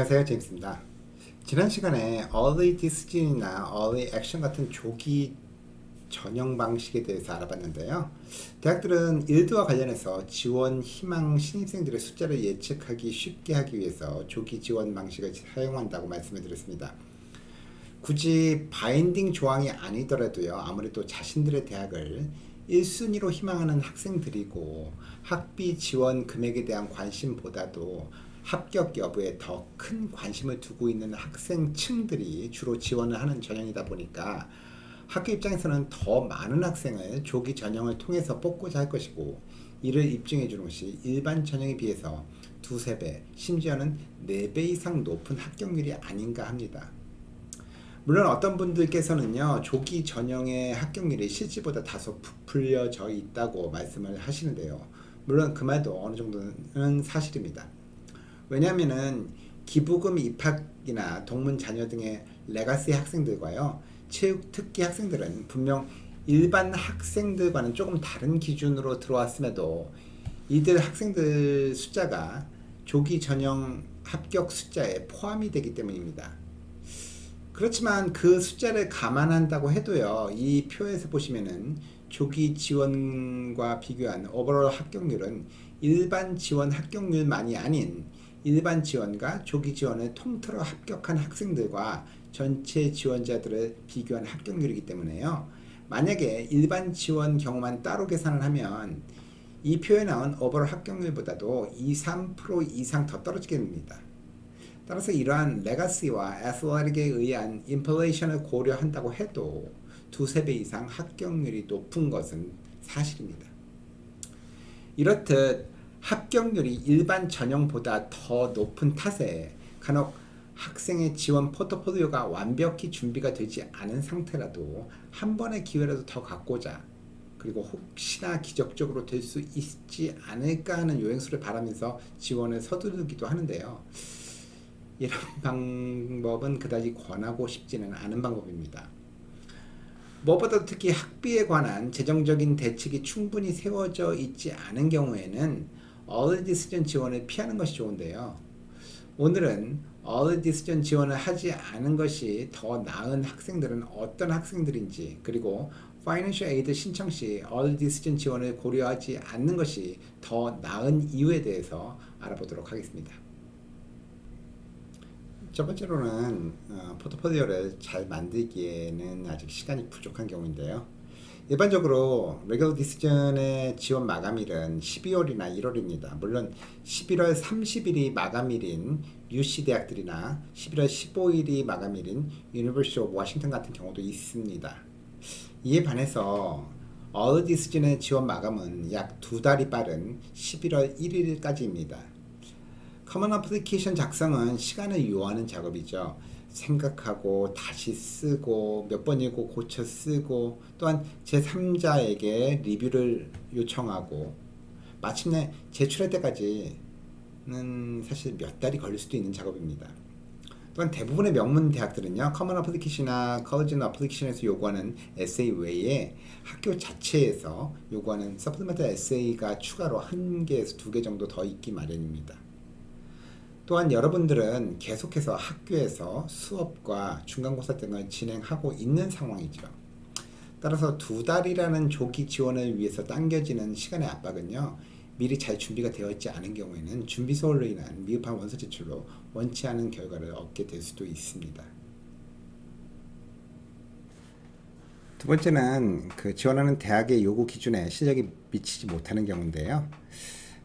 안녕하세요 제임스입니다. 지난 시간에 Early Decision이나 Early Action 같은 조기 전형 방식에 대해서 알아봤는데요. 대학들은 일도와 관련해서 지원 희망 신입생들의 숫자를 예측하기 쉽게 하기 위해서 조기 지원 방식을 사용한다고 말씀을 드렸습니다. 굳이 바인딩 조항이 아니더라도요 아무래도 자신들의 대학을 1순위로 희망하는 학생들이고 학비 지원 금액에 대한 관심보다도 합격 여부에 더 큰 관심을 두고 있는 학생층들이 주로 지원을 하는 전형이다 보니까 학교 입장에서는 더 많은 학생을 조기 전형을 통해서 뽑고자 할 것이고 이를 입증해 주는 것이 일반 전형에 비해서 두세 배, 심지어는 네 배 이상 높은 합격률이 아닌가 합니다. 물론 어떤 분들께서는요 조기 전형의 합격률이 실질보다 다소 부풀려져 있다고 말씀을 하시는데요 물론 그 말도 어느 정도는 사실입니다 왜냐하면은 기부금 입학이나 동문 자녀 등의 레가시 학생들과요 체육 특기 학생들은 분명 일반 학생들과는 조금 다른 기준으로 들어왔음에도 이들 학생들 숫자가 조기 전형 합격 숫자에 포함이 되기 때문입니다. 그렇지만 그 숫자를 감안한다고 해도요, 이 표에서 보시면은 조기 지원과 비교한 오버롤 합격률은 일반 지원 합격률만이 아닌 일반 지원과 조기 지원을 통틀어 합격한 학생들과 전체 지원자들을 비교한 합격률이기 때문에요. 만약에 일반 지원 경우만 따로 계산을 하면 이 표에 나온 오버롤 합격률보다도 2, 3% 이상 더 떨어지게 됩니다. 따라서 이러한 레가시와 애슬레틱에 의한 인플레이션을 고려한다고 해도 두세 배 이상 합격률이 높은 것은 사실입니다. 이렇듯 합격률이 일반 전형보다 더 높은 탓에 간혹 학생의 지원 포트폴리오가 완벽히 준비가 되지 않은 상태라도 한 번의 기회라도 더 갖고자 그리고 혹시나 기적적으로 될 수 있지 않을까 하는 요행수를 바라면서 지원을 서두르기도 하는데요. 이런 방법은 그다지 권하고 싶지는 않은 방법입니다. 무엇보다 특히 학비에 관한 재정적인 대책이 충분히 세워져 있지 않은 경우에는 early decision 지원을 피하는 것이 좋은데요. 오늘은 early decision 지원을 하지 않은 것이 더 나은 학생들은 어떤 학생들인지 그리고 financial aid 신청 시 early decision 지원을 고려하지 않는 것이 더 나은 이유에 대해서 알아보도록 하겠습니다. 첫 번째로는 어, 포트폴리오를 잘 만들기에는 아직 시간이 부족한 경우인데요. 일반적으로 레귤러 디시전의 지원 마감일은 12월이나 1월입니다. 물론 11월 30일이 마감일인 UC 대학들이나 11월 15일이 마감일인 유니버시티 오브 워싱턴 같은 경우도 있습니다. 이에 반해서 어드 디시전의 지원 마감은 약 두 달이 빠른 11월 1일까지입니다. 커먼 어플리케이션 작성은 시간을 요하는 작업이죠. 생각하고 다시 쓰고 몇 번이고 고쳐 쓰고 또한 제3자에게 리뷰를 요청하고 마침내 제출할 때까지는 사실 몇 달이 걸릴 수도 있는 작업입니다. 또한 대부분의 명문 대학들은요, 커먼 어플리케이션이나 컬리지나 어플리케이션에서 요구하는 에세이 외에 학교 자체에서 요구하는 서플리먼트 에세이가 추가로 한 개에서 두 개 정도 더 있기 마련입니다. 또한 여러분들은 계속해서 학교에서 수업과 중간고사 등을 진행하고 있는 상황이죠. 따라서 두 달이라는 조기 지원을 위해서 당겨지는 시간의 압박은요. 미리 잘 준비가 되어 있지 않은 경우에는 준비 소홀로 인한 미흡한 원서 제출로 원치 않은 결과를 얻게 될 수도 있습니다. 두 번째는 그 지원하는 대학의 요구 기준에 실력이 미치지 못하는 경우인데요.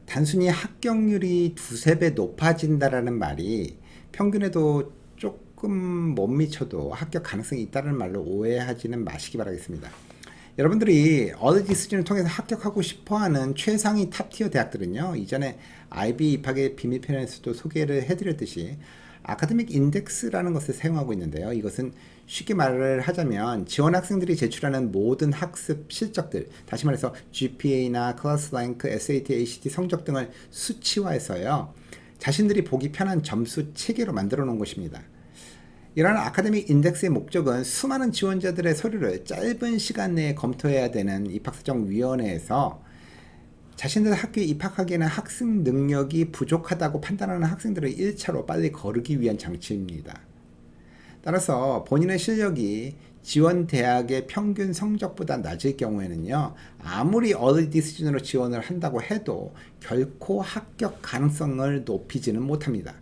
단순히 합격률이 두세 배 높아진다라는 말이 평균에도 조금 못 미쳐도 합격 가능성이 있다는 말로 오해하지는 마시기 바라겠습니다. 여러분들이 어드 디 스진을 통해서 합격하고 싶어하는 최상위 탑티어 대학들은요 이전에 IB 입학의 비밀 편에서도 소개를 해드렸듯이 아카데믹 인덱스라는 것을 사용하고 있는데요. 이것은 쉽게 말을 하자면 지원 학생들이 제출하는 모든 학습 실적들, 다시 말해서 GPA나 클래스 랭크, SAT, ACT 성적 등을 수치화해서요. 자신들이 보기 편한 점수 체계로 만들어 놓은 것입니다. 이러한 아카데믹 인덱스의 목적은 수많은 지원자들의 서류를 짧은 시간 내에 검토해야 되는 입학사정위원회에서 자신들 학교에 입학하기에는 학생 능력이 부족하다고 판단하는 학생들을 1차로 빨리 거르기 위한 장치입니다. 따라서 본인의 실력이 지원 대학의 평균 성적보다 낮을 경우에는요, 아무리 어리 디스즌으로 지원을 한다고 해도 결코 합격 가능성을 높이지는 못합니다.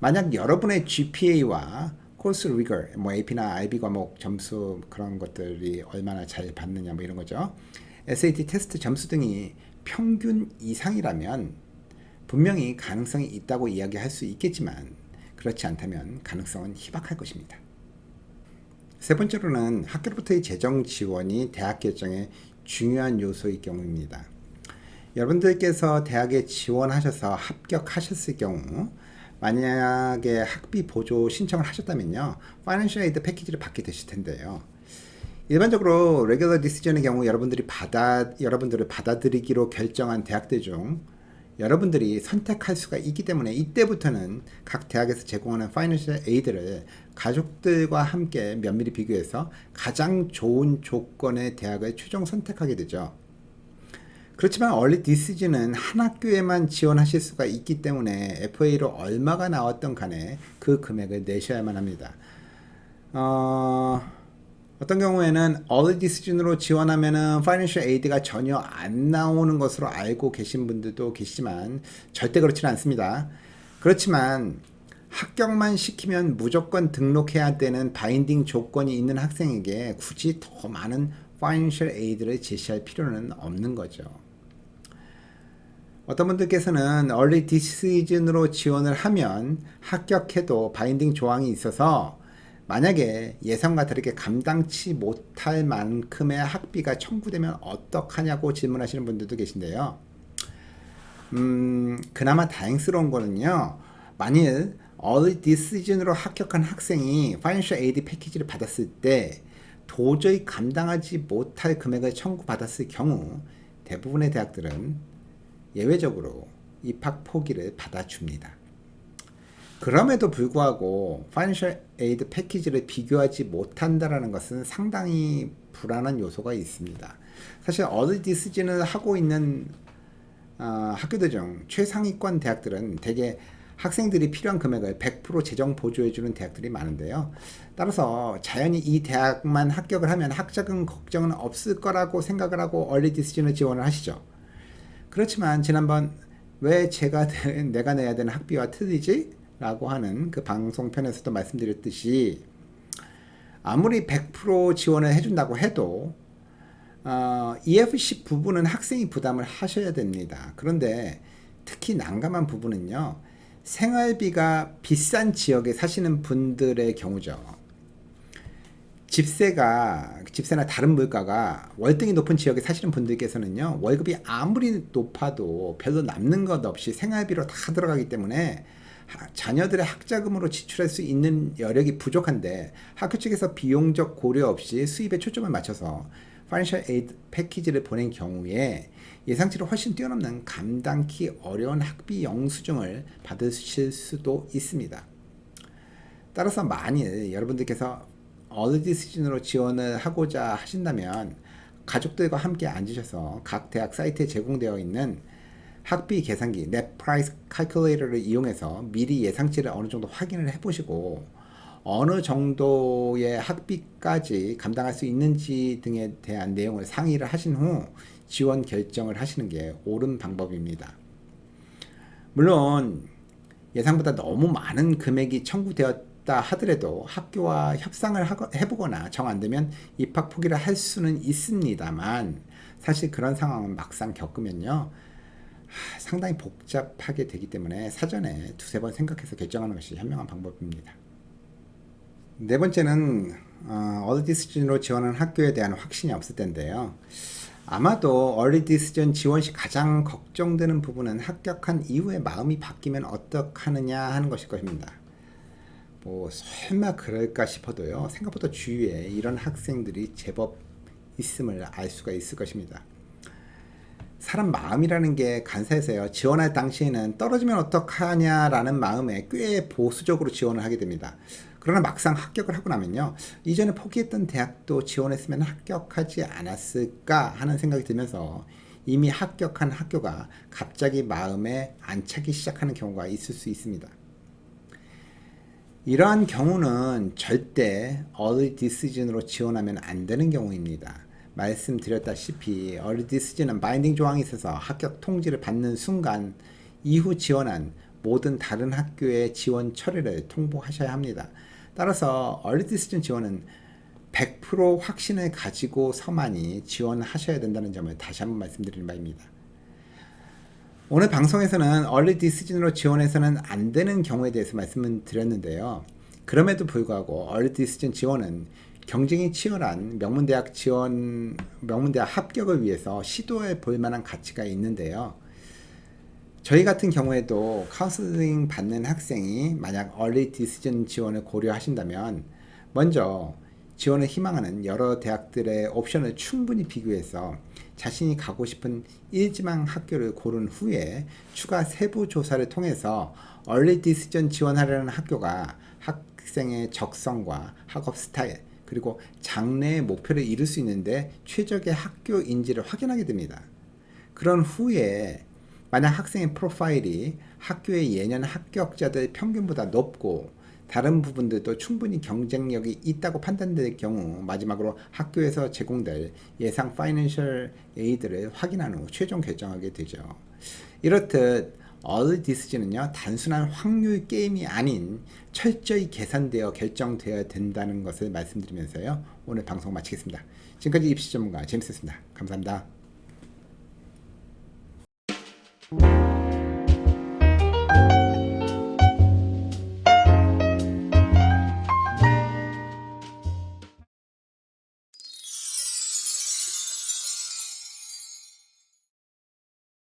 만약 여러분의 GPA와 코스 리거, 뭐 AP나 IB 과목 점수 그런 것들이 얼마나 잘 받느냐 뭐 이런 거죠. SAT 테스트 점수 등이 평균 이상이라면 분명히 가능성이 있다고 이야기할 수 있겠지만 그렇지 않다면 가능성은 희박할 것입니다. 세 번째로는 학교로부터의 재정 지원이 대학 결정의 중요한 요소의 경우입니다. 여러분들께서 대학에 지원하셔서 합격하셨을 경우 만약에 학비 보조 신청을 하셨다면요. 파이낸셜 에이드 패키지를 받게 되실 텐데요. 일반적으로 레귤러 디시전의 경우 여러분들이 받아 여러분들을 받아들이기로 결정한 대학들 중 여러분들이 선택할 수가 있기 때문에 이때부터는 각 대학에서 제공하는 파이낸셜 에이드를 가족들과 함께 면밀히 비교해서 가장 좋은 조건의 대학을 최종 선택하게 되죠. 그렇지만 얼리 디시즌은 한 학교에만 지원하실 수가 있기 때문에 FA로 얼마가 나왔던 간에 그 금액을 내셔야만 합니다. 어... 어떤 경우에는 early decision으로 지원하면은 financial aid가 전혀 안 나오는 것으로 알고 계신 분들도 계시지만 절대 그렇지는 않습니다. 그렇지만 합격만 시키면 무조건 등록해야 되는 바인딩 조건이 있는 학생에게 굳이 더 많은 financial aid를 제시할 필요는 없는 거죠. 어떤 분들께서는 early decision으로 지원을 하면 합격해도 바인딩 조항이 있어서 만약에 예상과 다르게 감당치 못할 만큼의 학비가 청구되면 어떡하냐고 질문하시는 분들도 계신데요. 음, 그나마 다행스러운 거는요. 만일 early decision으로 합격한 학생이 financial aid 패키지를 받았을 때 도저히 감당하지 못할 금액을 청구받았을 경우 대부분의 대학들은 예외적으로 입학 포기를 받아줍니다. 그럼에도 불구하고 파이낸셜 에이드 패키지를 비교하지 못한다라는 것은 상당히 불안한 요소가 있습니다. 사실 어디 디스진을 하고 있는 어, 학교들 중 최상위권 대학들은 대개 학생들이 필요한 금액을 100% 재정 보조해주는 대학들이 많은데요. 따라서 자연히 이 대학만 합격을 하면 학자금 걱정은 없을 거라고 생각을 하고 얼리 디스진을 지원을 하시죠. 그렇지만 지난번 왜 제가 내가 내야 되는 학비와 틀리지? 라고 하는 그 방송편에서도 말씀드렸듯이 아무리 100% 지원을 해준다고 해도 어, EFC 부분은 학생이 부담을 하셔야 됩니다. 그런데 특히 난감한 부분은요. 생활비가 비싼 지역에 사시는 분들의 경우죠. 집세가 집세나 다른 물가가 월등히 높은 지역에 사시는 분들께서는요. 월급이 아무리 높아도 별로 남는 것 없이 생활비로 다 들어가기 때문에 자녀들의 학자금으로 지출할 수 있는 여력이 부족한데 학교 측에서 비용적 고려 없이 수입에 초점을 맞춰서 파이낸셜 에이드 패키지를 보낸 경우에 예상치를 훨씬 뛰어넘는 감당키 어려운 학비 영수증을 받으실 수도 있습니다. 따라서 만일 여러분들께서 어디 시즌으로 지원을 하고자 하신다면 가족들과 함께 앉으셔서 각 대학 사이트에 제공되어 있는 학비 계산기 Net Price Calculator를 이용해서 미리 예상치를 어느 정도 확인을 해보시고 어느 정도의 학비까지 감당할 수 있는지 등에 대한 내용을 상의를 하신 후 지원 결정을 하시는 게 옳은 방법입니다. 물론 예상보다 너무 많은 금액이 청구되었다 하더라도 학교와 협상을 해보거나 정 안 되면 입학 포기를 할 수는 있습니다만 사실 그런 상황은 막상 겪으면요 상당히 복잡하게 되기 때문에 사전에 두세 번 생각해서 결정하는 것이 현명한 방법입니다. 네 번째는 어, 얼리 디스전으로 지원하는 학교에 대한 확신이 없을 텐데요. 아마도 얼리 디스전 지원 시 가장 걱정되는 부분은 합격한 이후에 마음이 바뀌면 어떡하느냐 하는 것일 것입니다. 뭐 설마 그럴까 싶어도요. 생각보다 주위에 이런 학생들이 제법 있음을 알 수가 있을 것입니다. 사람 마음이라는 게 간사해서요. 지원할 당시에는 떨어지면 어떡하냐라는 마음에 꽤 보수적으로 지원을 하게 됩니다. 그러나 막상 합격을 하고 나면요. 이전에 포기했던 대학도 지원했으면 합격하지 않았을까 하는 생각이 들면서 이미 합격한 학교가 갑자기 마음에 안 차기 시작하는 경우가 있을 수 있습니다. 이러한 경우는 절대 early decision으로 지원하면 안 되는 경우입니다. 말씀드렸다시피 decision은 바인딩 조항이 있어서 합격 통지를 받는 순간 이후 지원한 모든 다른 학교의 지원 처리를 통보하셔야 합니다. 따라서 decision 지원은 100% 확신을 가지고서만이 지원하셔야 된다는 점을 다시 한번 말씀드리는 바입니다. 오늘 방송에서는 early decision으로 지원해서는 안 되는 경우에 대해서 말씀을 드렸는데요. 그럼에도 불구하고 early decision 지원은 경쟁이 치열한 명문대학 지원, 명문대학 합격을 위해서 시도해 볼 만한 가치가 있는데요. 저희 같은 경우에도 카운슬링 받는 학생이 만약 early decision 지원을 고려하신다면 먼저 지원을 희망하는 여러 대학들의 옵션을 충분히 비교해서 자신이 가고 싶은 일지망 학교를 고른 후에 추가 세부 조사를 통해서 early decision 지원하려는 학교가 학생의 적성과 학업 스타일 그리고 장래의 목표를 이룰 수 있는데 최적의 학교인지를 확인하게 됩니다. 그런 후에 만약 학생의 프로파일이 학교의 예년 합격자들 평균보다 높고 다른 부분들도 충분히 경쟁력이 있다고 판단될 경우 마지막으로 학교에서 제공될 예상 파이낸셜 에이드를 확인한 후 최종 결정하게 되죠. 이렇듯 decision은요 단순한 확률 게임이 아닌 철저히 계산되어 결정되어야 된다는 것을 말씀드리면서요 오늘 방송 마치겠습니다. 지금까지 입시 전문가 재밌었습니다. 감사합니다.